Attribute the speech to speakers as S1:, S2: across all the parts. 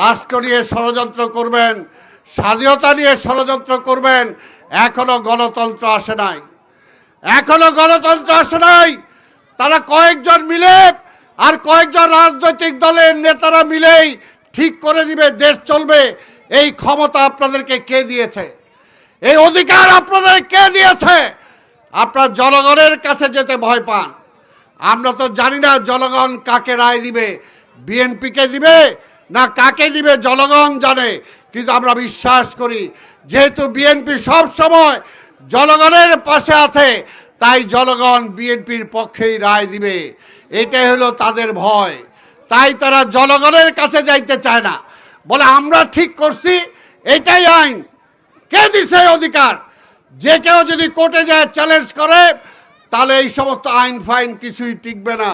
S1: রাষ্ট্র নিয়ে ষড়যন্ত্র করবেন, স্বাধীনতা নিয়ে ষড়যন্ত্র করবেন, এখনও গণতন্ত্র আসে নাই। এখনও গণতন্ত্র আসে নাই। তারা কয়েকজন মিলে আর কয়েকজন রাজনৈতিক দলের নেতারা মিলেই ঠিক করে দিবে, দেশ চলবে। এই ক্ষমতা আপনাদেরকে কে দিয়েছে? এই অধিকার আপনাদের কে দিয়েছে? আপনার জনগণের কাছে যেতে ভয় পান। আমরা তো জানি না জনগণ কাকে রায় দিবে। বিএনপিকে দিবে? না কাকে দিবে জনগণ জানে, কিন্তু আমরা বিশ্বাস করি, যেহেতু বিএনপি সব সময় জনগণের পাশে আছে, তাই জনগণ বিএনপির পক্ষেই রায় দিবে। এটাই হলো তাদের ভয়। তাই তারা জনগণের কাছে যাইতে চায় না। বলে আমরা ঠিক করছি, এটাই আইন। কে দিছে অধিকার? যে কেউ যদি কোর্টে যায় চ্যালেঞ্জ করে, তাহলে এই সমস্ত আইন ফাইন কিছুই টিকবে না।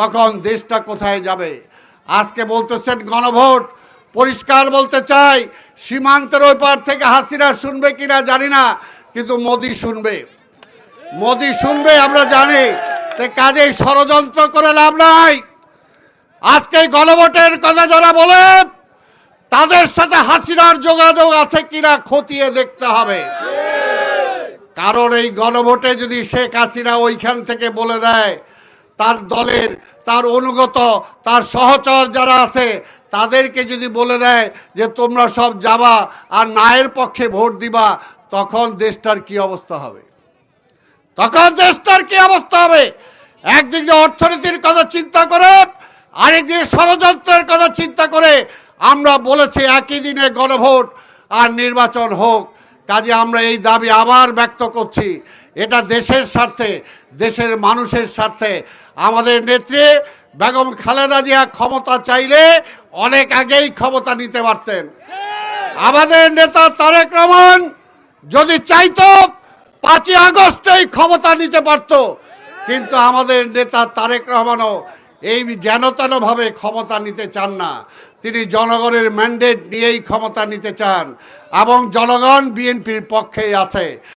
S1: তখন দেশটা কোথায় যাবে? আজকে বলতেছেন গণভোট। পরিষ্কার বলতে চাই, সীমান্তের ওই পার থেকে হাসিনা শুনবে কিনা জানি না, কিন্তু মোদি শুনবে। মোদি শুনবে, আমরা জানি, তে কাজেই ষড়যন্ত্র করে লাভ নাই। আজকে গণভোটের কথা যারা বলে, তাদের সাথে হাসিনার যোগাযোগ আছে কিনা খতিয়ে দেখতে হবে। কারণ এই গণভোটে যদি শেখ হাসিনা ওইখান থেকে বলে দেয় তার দলের, তার অনুগত, তার সহচর যারা আছে, তাদেরকে যদি বলে দেয় যে তোমরা সব যাবা আর নায়ের পক্ষে ভোট দিবা, তখন দেশটার কি অবস্থা হবে? তখন দেশটার কি অবস্থা হবে? একদিকে অর্থনীতির কথা চিন্তা করে আরেকদিকে ষড়যন্ত্রের কথা চিন্তা করে, আমরা বলেছি একই দিনে গণভোট আর নির্বাচন হোক। কাজে আমরা এই দাবি আবার ব্যক্ত করছি। এটা দেশের স্বার্থে, দেশের মানুষের স্বার্থে। আমাদের নেত্রী বেগম খালেদা জিয়া ক্ষমতা চাইলে অনেক আগেই ক্ষমতা নিতে পারতেন। আমাদের নেতা তারেক রহমান যদি চাইতো, পাঁচই আগস্টেই ক্ষমতা নিতে পারত। কিন্তু আমাদের নেতা তারেক রহমানও এই যেন ভাবে ক্ষমতা নিতে চান না, তিনি জনগণের ম্যান্ডেট নিয়েই ক্ষমতা নিতে চান এবং জনগণ বিএনপির পক্ষেই আছে।